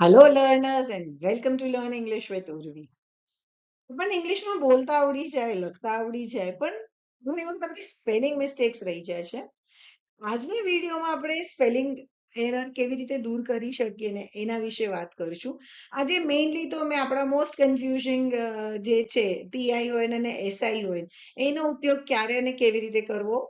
Hello, learners and welcome to learn English with Urvi પણ ઇંગ્લિશમાં બોલતા આવડી જાય લખતા આવડી જાય પણ ઘણી વખત આપણી સ્પેલિંગ મિસ્ટેક્સ રહી જાય છે. આજની વિડીયોમાં આપણે સ્પેલિંગ એરર કેવી રીતે દૂર કરી શકીએ ને એના વિશે વાત કરશું. આજે મેઇનલી તો મેં આપણા મોસ્ટ કન્ફ્યુઝિંગ જે છે ટીઆઈઓએન અને એસઆઈઓએન એનો ઉપયોગ ક્યારે અને કેવી રીતે કરવો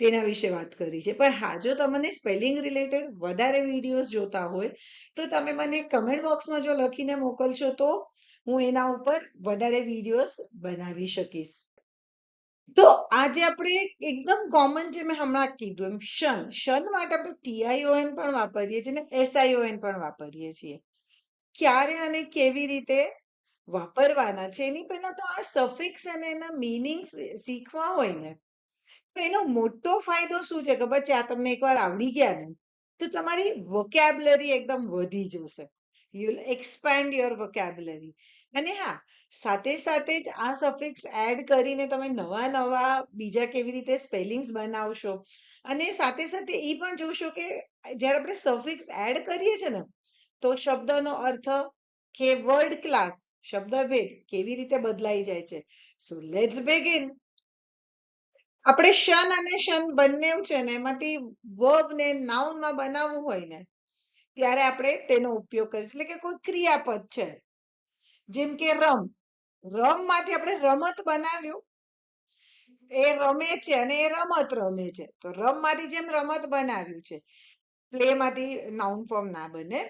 તેના વિશે વાત કરી છે. પણ હા, જો તમને સ્પેલિંગ રિલેટેડ વધારે વિડીયોઝ જોતા હોય, તો તમે મને કમેન્ટ બોક્સમાં જો લખીને મોકલશો તો હું એના ઉપર વધારે વિડીયોઝ બનાવી શકીશ. તો આજે આપણે એકદમ કોમન જે મેં હમણાં કીધું એમ શન શન માટે આપણે પીઆઈઓએન પણ વાપરીએ છીએ ને એસઆઈઓએન પણ વાપરીએ છીએ. ક્યારે અને કેવી રીતે વાપરવાના છે? એની પહેલા તો આ સફિક્સ અને એના મિનિંગ શીખવા હોય ને, તો એનો મોટો ફાયદો શું છે? ખબર છે? આ તમને એકવાર આવડી ગયા ને, તો તમારી વોકેબ્લરી એકદમ વધી જશે. વિલ એક્સપેન્ડ યોર વોકેબ્યુલરી અને હા, સાથે સાથે જ આ સફિક્સ એડ કરીને તમે નવા નવા બીજા કેવી રીતે સ્પેલિંગ્સ બનાવશો અને સાથે સાથે એ પણ જોશો કે જ્યારે આપણે સફિક્સ એડ કરીએ છીએ ને, તો શબ્દનો અર્થ કે વર્ડ ક્લાસ શબ્દભેદ કેવી રીતે બદલાઈ જાય છે. સો લેટ્સ બિગિન આપણે શન અને શન બંને છે ને એમાંથી વર્બ ને નાઉનમાં બનાવવું હોય ને ત્યારે આપણે તેનો ઉપયોગ કરીએ એટલે કે કોઈ ક્રિયાપદ છે. જેમ કે રમ. રમમાંથી આપણે રમત બનાવ્યું. એ રમે છે અને એ રમત રમે છે. તો રમમાંથી જેમ રમત બનાવ્યું છે. પ્લે માંથી નાઉન ફોર્મ ના બને.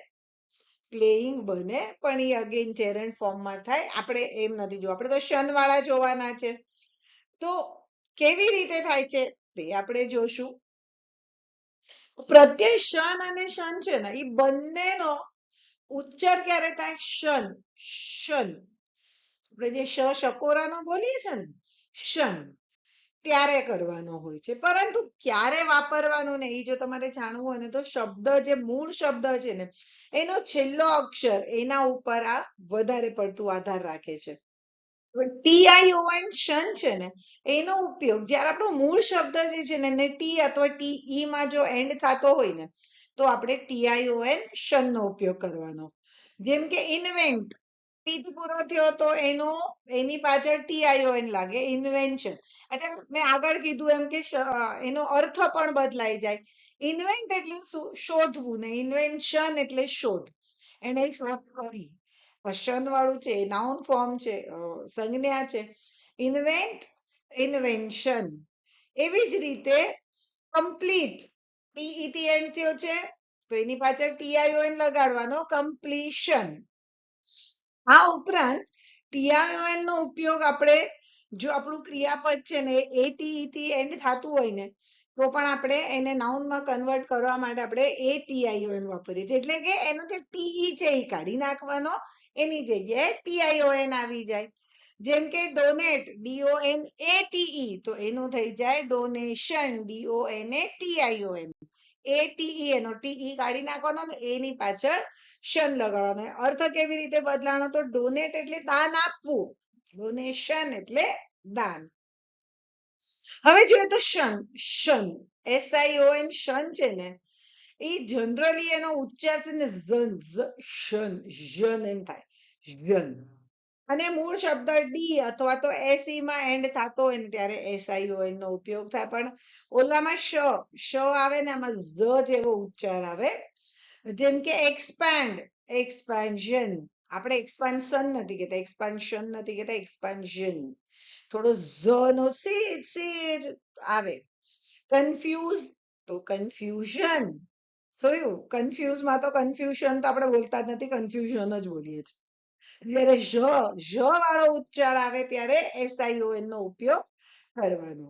પ્લેઇંગ બને. પણ એ અગેન જેરન્ટ ફોર્મમાં થાય. આપણે એમ નથી જોવા. આપણે તો શન વાળા જોવાના છે. તો કેવી રીતે થાય છે? તે આપણે જોશું. પ્રત્યય શન અને શન છે ને, એ બંનેનો ઉચ્ચાર ક્યારે થાય? શન શન. આપણે જે શ શકોરાનો બોલીએ છે ને, શન ત્યારે કરવાનો હોય છે. પરંતુ ક્યારે વાપરવાનું ને, એ જો તમારે જાણવું હોય ને, તો શબ્દ જે મૂળ શબ્દ છે ને, એનો છેલ્લો અક્ષર એના ઉપર આ વધારે પડતું આધાર રાખે છે. ટીઆઈઓએન શન છે ને, એનો ઉપયોગ, જ્યારે આપણો મૂળ શબ્દ જે છે ને, એને ટી અથવા ટી માં જો એન્ડ થતો હોય ને, તો આપણે ટીઆઈઓએન શન નો ઉપયોગ કરવાનો. જેમ કે ઇન્વેન્ટ ટી પૂરો થયો તો એનો, એની પાછળ ટીઆઈઓએન લાગે ઇન્વેન્શન અચ્છા, મેં આગળ કીધું એમ કે એનો અર્થ પણ બદલાઈ જાય. ઇન્વેન્ટ એટલે શોધવું ને ઇન્વેન્શન એટલે શોધ. એને શોધ કરી. શન વાળું છે નાઉન ફોર્મ છે સંજ્ઞા છે. ઇન્વેન્ટ ઇન્વેન્શન એવી જ રીતે કમ્પ્લીટ ટીઈટી એન્ડ થયો છે? તો એની પાછળ ટીઆઈઓએન લગાડવાનો કમ્પ્લીશન આ ઉપરાંત ટીઆઈઓએન નો ઉપયોગ આપણે, જો આપણું ક્રિયાપદ છે ને, એ ટીઈટી એન્ડ થતું હોય ને તો પણ આપણે એને નાઉનમાં કન્વર્ટ કરવા માટે આપણે એ ટીઆઈઓએન વાપરીએ છીએ. એટલે કે એનો જે ટીઈ છે એ કાઢી નાખવાનો. એની જગ્યાએ ટીઆઈઓએન આવી જાય. જેમ કે ડોનેટ ડીઓએન એ ટીઈ તો એનું થઈ જાય donation D O N A T I O N A T E એનો ટીઈ કાઢી નાખવાનો અને એની પાછળ શન લગાડવાનો અર્થ કેવી રીતે બદલાણો? તો ડોનેટ એટલે દાન આપવું. ડોનેશન એટલે દાન. હવે જોઈએ તો શન શન એસઆઈઓએન શન છે ને, એ જનરલી એનો ઉચ્ચાર છે ને ઝન શન ઝન એમ થાય. ઝન. અને મૂળ શબ્દ ડી અથવા તો એસઈ માં એન્ડ થતો હોય ને ત્યારે એસઆઈઓએન નો ઉપયોગ થાય. પણ ઓલામાં શ શ આવે ને આમાં ઝ જેવો ઉચ્ચાર આવે. જેમ કે એક્સપાન્ડ એક્સપાન્શન આપણે એક્સપાન્શન નથી કહેતા. એક્સપાન્શન નથી કહેતા. એક્સપાન્શન થોડો ઝ નો સેજ સેજ આવે. કન્ફ્યુઝ તો કન્ફ્યુઝન જોયું કન્ફ્યુઝમાં તો કન્ફ્યુઝન તો આપણે બોલતા જ નથી કન્ફ્યુઝન જ બોલીએ છીએ. જ્યારે ઝ ઝ વાળો ઉચ્ચાર આવે ત્યારે એસઆઈઓએન નો ઉપયોગ કરવાનો.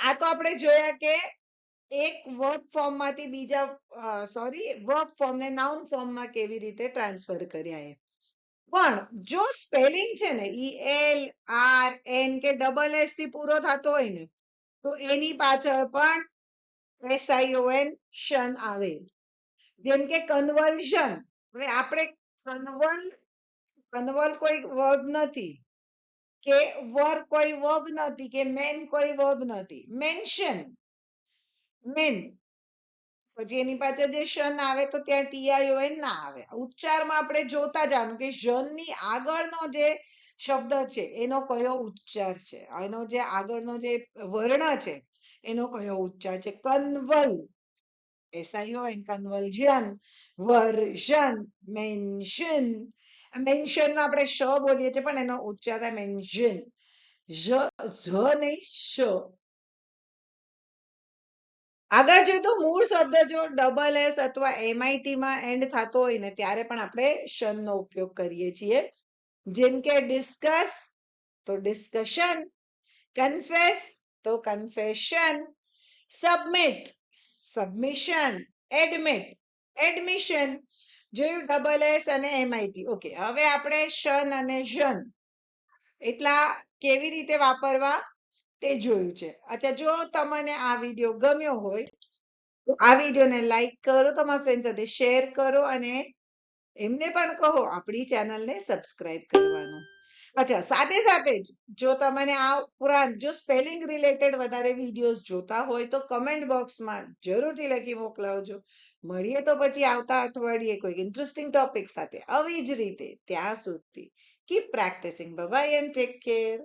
આ તો આપણે જોયા કે એક વર્બ ફોર્મમાંથી બીજા સોરી વર્બ ફોર્મ ને નાઉન ફોર્મમાં કેવી રીતે ટ્રાન્સફર કર્યા એ. પણ જો સ્પેલિંગ છે ને, E L R N K double એસથી પૂરો થતો હોય ને, તો એની પાછળ પણ એસઆઈઓએન શન આવે. જેમ કે કન્વર્ઝન હવે આપણે કન્વલ કન્વલ કોઈ વર્બ નથી, કે વર કોઈ વર્બ નથી, કે મેન કોઈ વર્બ નથી. મેન્શન મેન પછી એની પાસે જે શન આવે તો ત્યાં ટીઆઈઓએન ના આવે. ઉચ્ચારમાં આપણે જોતા જવાનું કે ની આગળનો જે શબ્દ છે, એનો કયો ઉચ્ચાર છે? એનો જે આગળનો જે વર્ણ છે, એનો કયો ઉચ્ચાર છે? કન્વલ એસઆઈઓએન કન્વલ્ઝન, વર્ઝન, મેન્શન. મેન્શનમાં આપણે શ બોલીએ છીએ પણ એનો ઉચ્ચાર થાય મેન્શન. ઝ નહીં, શ. આગળ જોઈએ તો મૂળ શબ્દ જો ડબલ એસ અથવા એમઆઈટી માં એન્ડ થતો હોય ને, ત્યારે પણ આપણે શન નો ઉપયોગ કરીએ છીએ. જેમ કે ડિસ્કસ તો ડિસ્કશન કન્ફેસ તો confession submit submission admit admission જોયું ડબલ એસ અને એમઆઈટી ઓકે હવે આપણે શન અને શન એટલા કેવી રીતે વાપરવા? તે જોયું છે. અચ્છા, જો તમને આ વીડિયો ગમ્યો હોય, તો આ વિડીયોને લાઈક કરો, તમારા ફ્રેન્ડ સાથે શેર કરો અને એમને પણ કહો આપણી ચેનલને સબસ્ક્રાઇબ કરવાનું. અચ્છા, સાથે સાથે જ જો તમને આ ઉપરાંત જો સ્પેલિંગ રિલેટેડ વધારે વિડીયોઝ જોતા હોય, તો કમેન્ટ બોક્સમાં જરૂરથી લખી મોકલાવજો. મળીએ તો પછી આવતા અઠવાડિયે કોઈ ઇન્ટરેસ્ટિંગ ટોપિક સાથે. આવી જ રીતે ત્યાં સુધી. Keep practising bye and take care